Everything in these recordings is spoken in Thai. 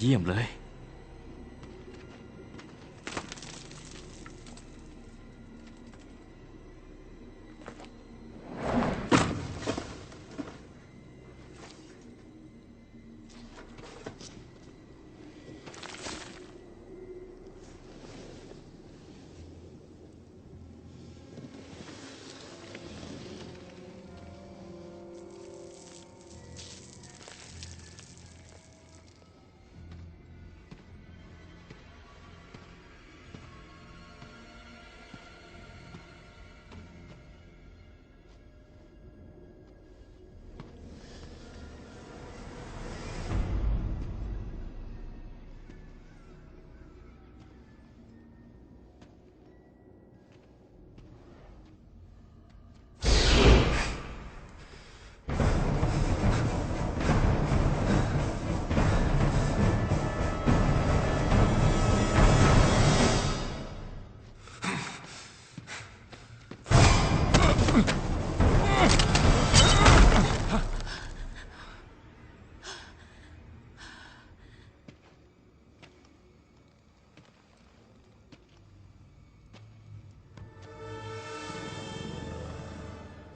เยี่ยมเลย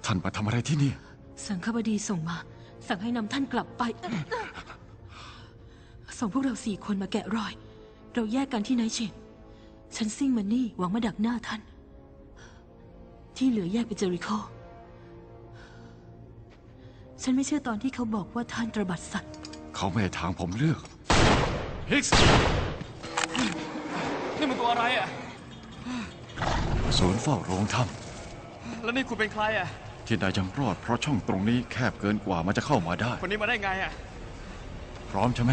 ท่านมาทำอะไรที่นี่ สังฆบดีส่งมา สั่งให้นำท่านกลับไป ส่งพวกเราสี่คนมาแกะรอย เราแยกกันที่ไนท์เชนฉันซิ่งมันนี่หวังมาดักหน้าท่าน ที่เหลือแยกไปเจอริโค ฉันไม่เชื่อตอนที่เขาบอกว่าท่านตระบัดสัตว์ เขาไม่ให้ทางผมเลือก ฮิกส์นี่มันตัวอะไรอะสวนเฝ้าโรงถ้แล้วนี่คุณเป็นใครอะำ ที่นายยังรอดเพราะช่องตรงนี้แคบเกินกว่ามันจะเข้ามาได้ คนนี้มาได้ไงอะ พร้อมใช่ไหม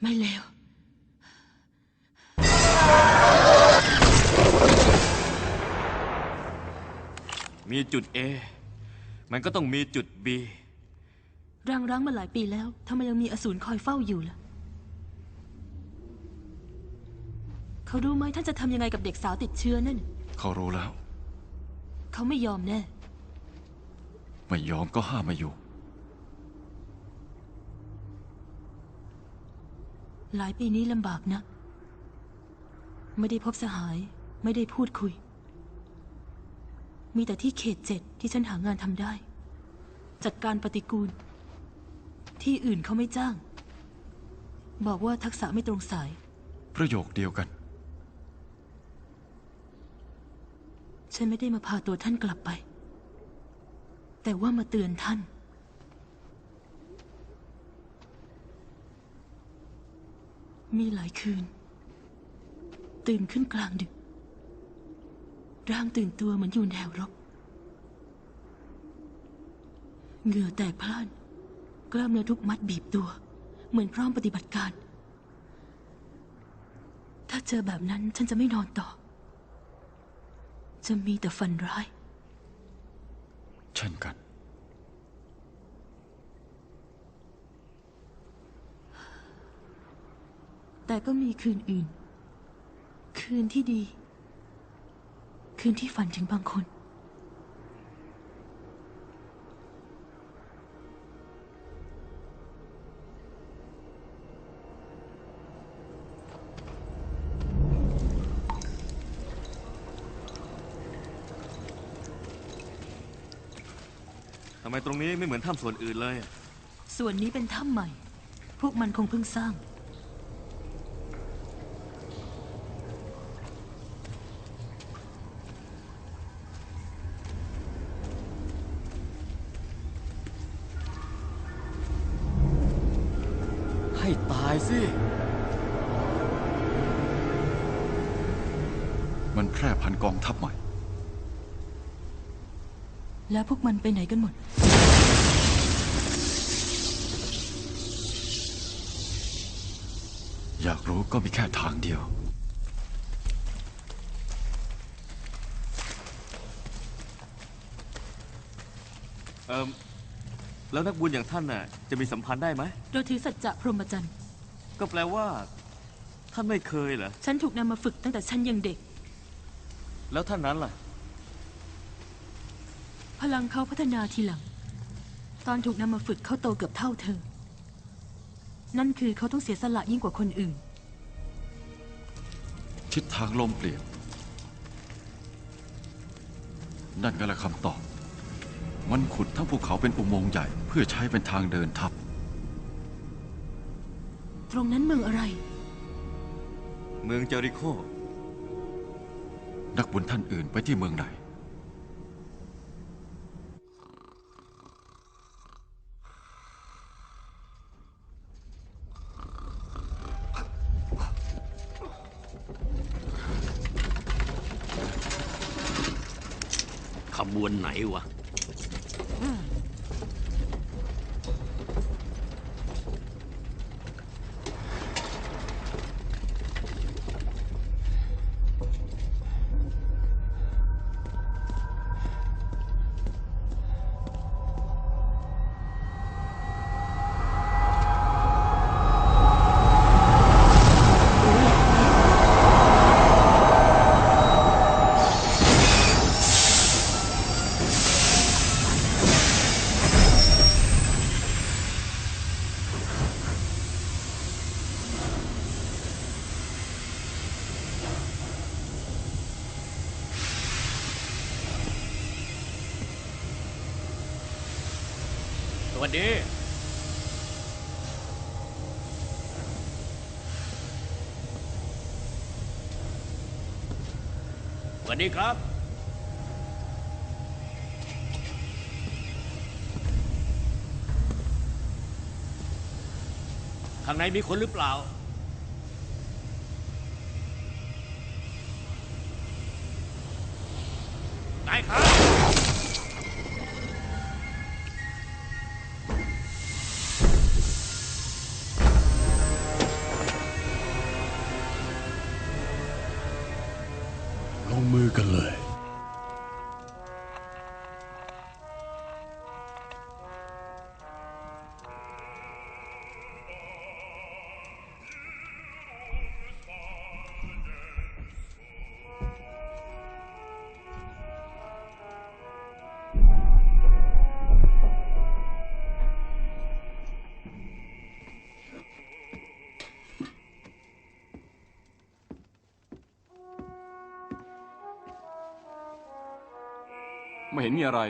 ไม่เลวมีจุด A มันก็ต้องมีจุด B รังร้างมาหลายปีแล้วทำไมยังมีอสูรคอยเฝ้าอยู่ล่ะ เขารู้ไหมท่านจะทำยังไงกับเด็กสาวติดเชื้อนั่น เขารู้แล้ว เขาไม่ยอมแน่ ไม่ยอมก็ห้ามไมาอยู่ หลายปีนี้ลำบากนะ ไม่ได้พบสหาย ไม่ได้พูดคุย มีแต่ที่เขตเจ็ดที่ฉันหางานทำได้ จัดการปฏิกูล ที่อื่นเขาไม่จ้าง บอกว่าทักษะไม่ตรงสาย ประโยคเดียวกัน ฉันไม่ได้มาพาตัวท่านกลับไป แต่ว่ามาเตือนท่าน มีหลายคืน ตื่นขึ้นกลางดึก ร่างตื่นตัวเหมือนอยู่แนวรบ เหงื่อแตกพล่าน กล้ามเนื้อทุกมัดบีบตัว เหมือนพร้อมปฏิบัติการ ถ้าเจอแบบนั้นฉันจะไม่นอนต่อ จะมีแต่ฝันร้าย เช่นกัน แต่ก็มีคืนอื่น คืนที่ดี คืนที่ฝันถึงบางคน ทำไมตรงนี้ไม่เหมือนถ้ำส่วนอื่นเลยอะส่วนนี้เป็นถ้ำใหม่ พวกมันคงเพิ่งสร้าง มันแพร่พันธุ์กองทัพใหม่ แล้วพวกมันไปไหนกันหมด อยากรู้ก็มีแค่ทางเดียว เอิมแล้วนักบุญอย่างท่านน่ะจะมีสัมพันธ์ได้ไหมเราถือสัจจะพรหมจรรย์ ก็แปลว่า ท่านไม่เคยเหรอ ฉันถูกนำมาฝึกตั้งแต่ฉันยังเด็ก แล้วท่านนั้นล่ะ พลังเขาพัฒนาทีหลัง ตอนถูกนำมาฝึกเขาโตเกือบเท่าเธอ นั่นคือเขาต้องเสียสละยิ่งกว่าคนอื่น ทิศทางลมเปลี่ยน นั่นก็แหละคำตอบ มันขุดทั้งภูเขาเป็นอุโมงค์ใหญ่ เพื่อใช้เป็นทางเดินทัพตรงนั้นเมืองอะไร เมืองเจอริโค นักบุญท่านอื่นไปที่เมืองไหน ขบวนไหนวะ วัสดี สวัสดีครับ ข้างในมีคนหรือเปล่า มือกันเลย ไม่เห็นมีอะไร